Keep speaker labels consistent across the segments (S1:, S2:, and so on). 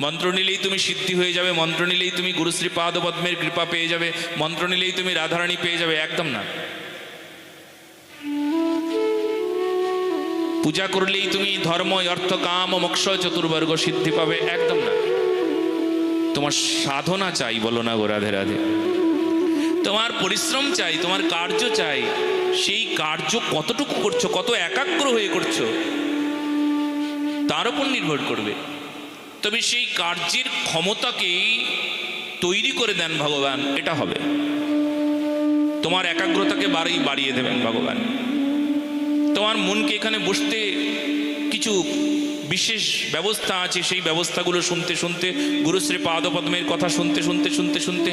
S1: মন্ত্র নিলেই তুমি সিদ্ধি হয়ে যাবে, মন্ত্র নিলেই তুমি গুরুশ্রী পাদপদ্মের কৃপা পেয়ে যাবে, মন্ত্র নিলেই তুমি রাধারানী পেয়ে যাবে, একদম না। পূজা করলেই তুমি ধর্ম, অর্থ, কাম, মোক্ষ, চতুর্বর্গ সিদ্ধি পাবে, একদম না। তোমার সাধনা চাই, বলো না গো রাধে রাধে। তোমার পরিশ্রম চাই, তোমার কার্য চাই, সেই কার্য কতটুকু করছ, কত একাগ্র হয়ে করছ, তার উপর নির্ভর করবে। তবে সেই কার্যের ক্ষমতাকেই তৈরি করে দেন ভগবান, এটা হবে। তোমার একাগ্রতাকে বাড়িয়ে বাড়িয়ে দেবেন ভগবান। তোমার মনকে এখানে বসতে কিছু বিশেষ ব্যবস্থা আছে, সেই ব্যবস্থাগুলো শুনতে শুনতে গুরুশ্রী পাদপদ্মের কথা শুনতে শুনতে শুনতে শুনতে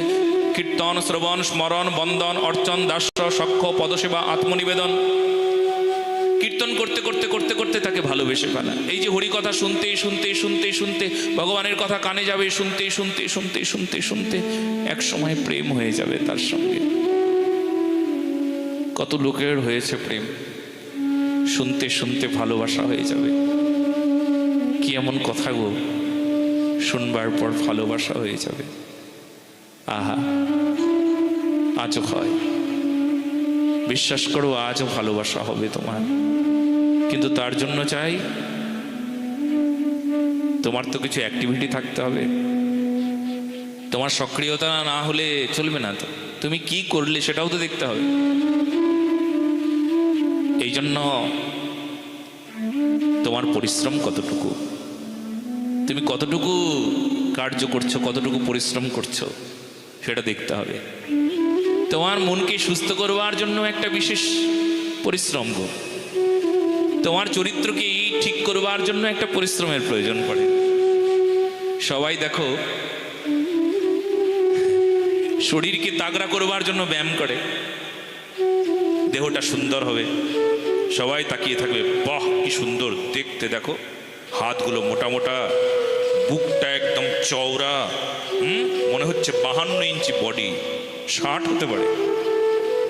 S1: কীর্তন, শ্রবণ, স্মরণ, বন্দন, অর্চন, দাস, সক্ষ, পদসেবা, আত্মনিবেদন কীর্তন করতে করতে করতে করতে তাকে ভালোবেসে ফেলা। এই যে হরি কথা শুনতেই শুনতেই শুনতেই শুনতে, ভগবানের কথা কানে যাবে শুনতেই শুনতে শুনতে শুনতে শুনতে, এক সময় প্রেম হয়ে যাবে তার সঙ্গে। কত লোকের হয়েছে প্রেম। শুনতে শুনতে ভালোবাসা হয়ে যাবে। কি এমন কথা গো? শুনবার পর ভালোবাসা হয়ে যাবে। আহা, আজও হয়। বিশ্বাস করো, আজও ভালোবাসা হবে তোমার। কিন্তু তার জন্য চাই, তোমার তো কিছু অ্যাক্টিভিটি থাকতে হবে। তোমার সক্রিয়তা না হলে চলবে না তো। তুমি কি করলে সেটাও তো দেখতে হবে। এই জন্য তোমার পরিশ্রম কতটুকু? তুমি কতটুকু কার্য করছ, কতটুকু পরিশ্রম করছ, সেটা দেখতে হবে। তোমার মনকে সুস্থ করবার জন্য একটা বিশেষ পরিশ্রম তোমার চরিত্রকে ঠিক করবার জন্য একটা পরিশ্রমের প্রয়োজন পড়ে। সবাই দেখো, শরীরকে তাগড়া করবার জন্য ব্যায়াম করে। দেহটা সুন্দর হবে। সবাই তাকিয়ে থাকবে, বাহ, কি সুন্দর, দেখতে দেখো। হাতগুলো মোটা মোটা, বুকটা একদম চওড়া, হুম, মনে হচ্ছে বাহান্ন ইঞ্চি বডি। ষাট হতে পারে।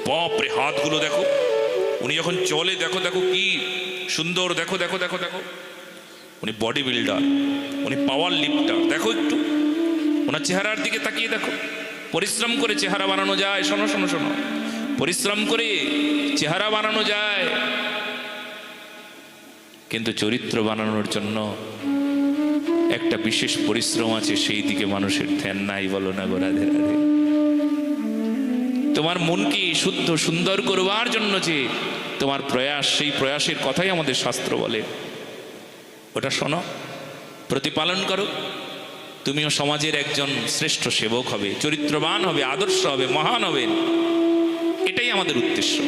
S1: বাপরে, হাতগুলো দেখো। উনি যখন চলে, দেখো দেখো কি সুন্দর, দেখো দেখো দেখো দেখো। উনি বডি বিল্ডার উনি পাওয়ার লিফটার দেখো একটু। ওনার চেহারার দিকে তাকিয়ে দেখো। পরিশ্রম করে চেহারা বানানো যায়। শোনো শোনো শোনো। পরিশ্রম করে চেহারা বানানো যায়। কিন্তু চরিত্র বানানোর জন্য একটা বিশেষ পরিশ্রম আছে সেই দিকে মানুষের ধ্যান নাই বলো না গো রাধে রাধে। তোমার মনকে শুদ্ধ, সুন্দর করবার জন্য যে তোমার প্রয়াস, সেই প্রয়াসের কথাই আমাদের শাস্ত্র বলে। ওটা শোনো, প্রতিপালন করো। তুমিও সমাজের একজন শ্রেষ্ঠ সেবক হবে, চরিত্রবান হবে, আদর্শ হবে, মহান হবে। এটাই আমাদের উদ্দেশ্য।